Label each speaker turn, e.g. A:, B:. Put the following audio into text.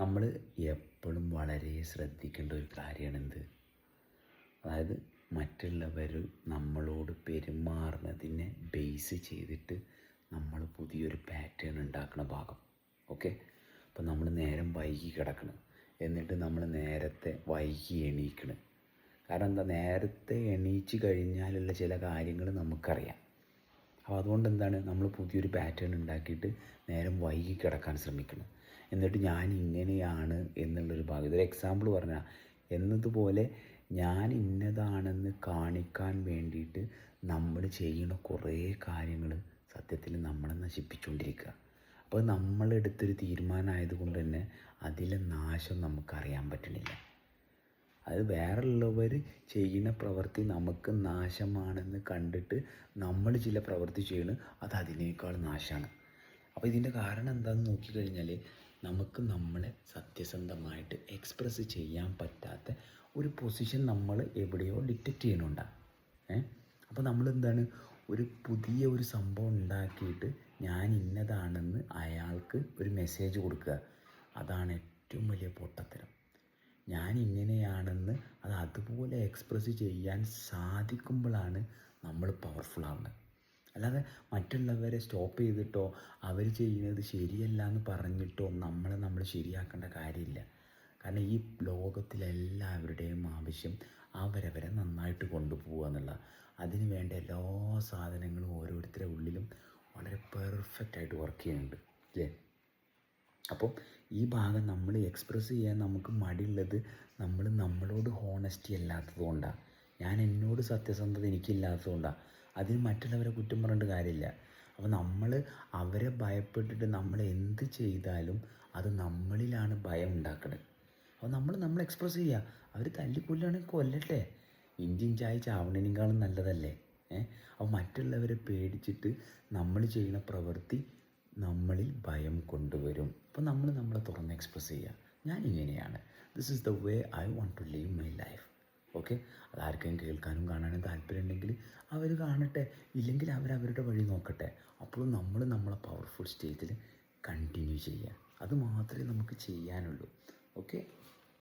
A: നമ്മൾ എപ്പോഴും വളരെ ശ്രദ്ധിക്കേണ്ട ഒരു കാര്യമാണ് എന്ത് അതായത് മറ്റുള്ളവർ നമ്മളോട് പെരുമാറുന്നതിനെ ബേസ് ചെയ്തിട്ട് നമ്മൾ പുതിയൊരു പാറ്റേൺ ഉണ്ടാക്കുന്ന ഭാഗം. ഓക്കെ അപ്പോൾ നമ്മൾ നേരം വൈകി കിടക്കണം. എന്നിട്ട് നമ്മൾ നേരത്തെ വൈകി എണീക്കണം. കാരണം എന്താ? നേരത്തെ എണീച്ച് കഴിഞ്ഞാലുള്ള ചില കാര്യങ്ങൾ നമുക്കറിയാം. അപ്പോൾ അതുകൊണ്ട് എന്താണ് നമ്മൾ പുതിയൊരു പാറ്റേൺ ഉണ്ടാക്കിയിട്ട് നേരം വൈകി കിടക്കാൻ ശ്രമിക്കണം എന്നിട്ട് ഞാൻ ഇങ്ങനെയാണ് എന്നുള്ളൊരു ഭാഗം ഇതൊരു എക്സാമ്പിൾ പറഞ്ഞാൽ എന്നതുപോലെ ഞാൻ ഇന്നതാണെന്ന് കാണിക്കാൻ വേണ്ടിയിട്ട് നമ്മൾ ചെയ്യുന്ന കുറേ കാര്യങ്ങൾ സത്യത്തിൽ നമ്മളെ നശിപ്പിച്ചുകൊണ്ടിരിക്കുക അപ്പോൾ നമ്മളെടുത്തൊരു തീരുമാനമായതുകൊണ്ട് തന്നെ അതിലെ നാശം നമുക്കറിയാൻ പറ്റണില്ല. അത് വേറെയുള്ളവർ ചെയ്യുന്ന പ്രവൃത്തി നമുക്ക് നാശമാണെന്ന് കണ്ടിട്ട് നമ്മൾ ചില പ്രവൃത്തി ചെയ്യണം അത് അതിനേക്കാൾ നാശമാണ് അപ്പോൾ ഇതിന്റെ കാരണം എന്താണെന്ന് നോക്കിക്കഴിഞ്ഞാൽ നമുക്ക് നമ്മളെ സത്യസന്ധമായിട്ട് എക്സ്പ്രസ് ചെയ്യാൻ പറ്റാത്ത ഒരു പൊസിഷൻ നമ്മൾ എവിടെയോ ഡിറ്റക്റ്റ് ചെയ്യണുണ്ടാകും ഏ? അപ്പോൾ നമ്മൾ എന്താണ് ഒരു പുതിയ ഒരു സംഭവം ഉണ്ടാക്കിയിട്ട് ഞാൻ ഇന്നതാണെന്ന് അയാൾക്ക് ഒരു മെസ്സേജ് കൊടുക്കുക. അതാണ് ഏറ്റവും വലിയ പൊട്ടത്തരം. ഞാൻ ഇങ്ങനെയാണെന്ന് അത് അതുപോലെ എക്സ്പ്രസ് ചെയ്യാൻ സാധിക്കുമ്പോഴാണ് നമ്മൾ പവർഫുൾ ആവുന്നത്. അല്ലാതെ മറ്റുള്ളവരെ സ്റ്റോപ്പ് ചെയ്തിട്ടോ അവർ ചെയ്യുന്നത് ശരിയല്ല എന്ന് പറഞ്ഞിട്ടോ നമ്മളെ നമ്മൾ ശരിയാക്കേണ്ട കാര്യമില്ല. കാരണം ഈ ലോകത്തിലെല്ലാവരുടെയും ആവശ്യം അവരവരെ നന്നായിട്ട് കൊണ്ടുപോകുക എന്നുള്ള അതിന് വേണ്ട എല്ലാ സാധനങ്ങളും ഓരോരുത്തരുടെ ഉള്ളിലും വളരെ പെർഫെക്റ്റായിട്ട് വർക്ക് ചെയ്യുന്നുണ്ട്. അല്ലേ അപ്പോൾ ഈ ഭാഗം നമ്മൾ എക്സ്പ്രസ് ചെയ്യാൻ നമുക്ക് മടിയുള്ളത് നമ്മൾ നമ്മളോട് ഹോണസ്റ്റി അല്ലാത്തത് കൊണ്ടാണ് ഞാൻ എന്നോട് സത്യസന്ധത എനിക്കില്ലാത്തത് കൊണ്ടാണ് അതിന് മറ്റുള്ളവരെ കുറ്റം പറഞ്ഞിട്ട് കാര്യമില്ല. അപ്പോൾ നമ്മൾ അവരെ ഭയപ്പെട്ടിട്ട് നമ്മൾ എന്ത് ചെയ്താലും അത് നമ്മളിലാണ് ഭയം ഉണ്ടാക്കുന്നത് അപ്പോൾ നമ്മൾ നമ്മൾ എക്സ്പ്രസ് ചെയ്യുക അവർ തല്ലിക്കൊല്ലുകയാണെങ്കിൽ കൊല്ലട്ടെ. ഇഞ്ചിൻ ചായ ചാവണേനേക്കാളും നല്ലതല്ലേ? ഏഹ് അപ്പോൾ മറ്റുള്ളവരെ പേടിച്ചിട്ട് നമ്മൾ ചെയ്യുന്ന പ്രവൃത്തി നമ്മളിൽ ഭയം അപ്പോൾ നമ്മൾ നമ്മളെ തുറന്ന് എക്സ്പ്രസ് ചെയ്യുക ഞാൻ ഇങ്ങനെയാണ് this is the way I want to live my life okay അതാർക്കും കേൾക്കാനും കാണാനും താല്പര്യമുണ്ടെങ്കിൽ അവർ കാണട്ടെ. ഇല്ലെങ്കിൽ അവർ അവരുടെ വഴി നോക്കട്ടെ. അപ്പോഴും നമ്മൾ നമ്മളെ പവർഫുൾ സ്റ്റേജിൽ കണ്ടിന്യൂ ചെയ്യുക അത് മാത്രമേ നമുക്ക് ചെയ്യാനുള്ളൂ. ഓക്കെ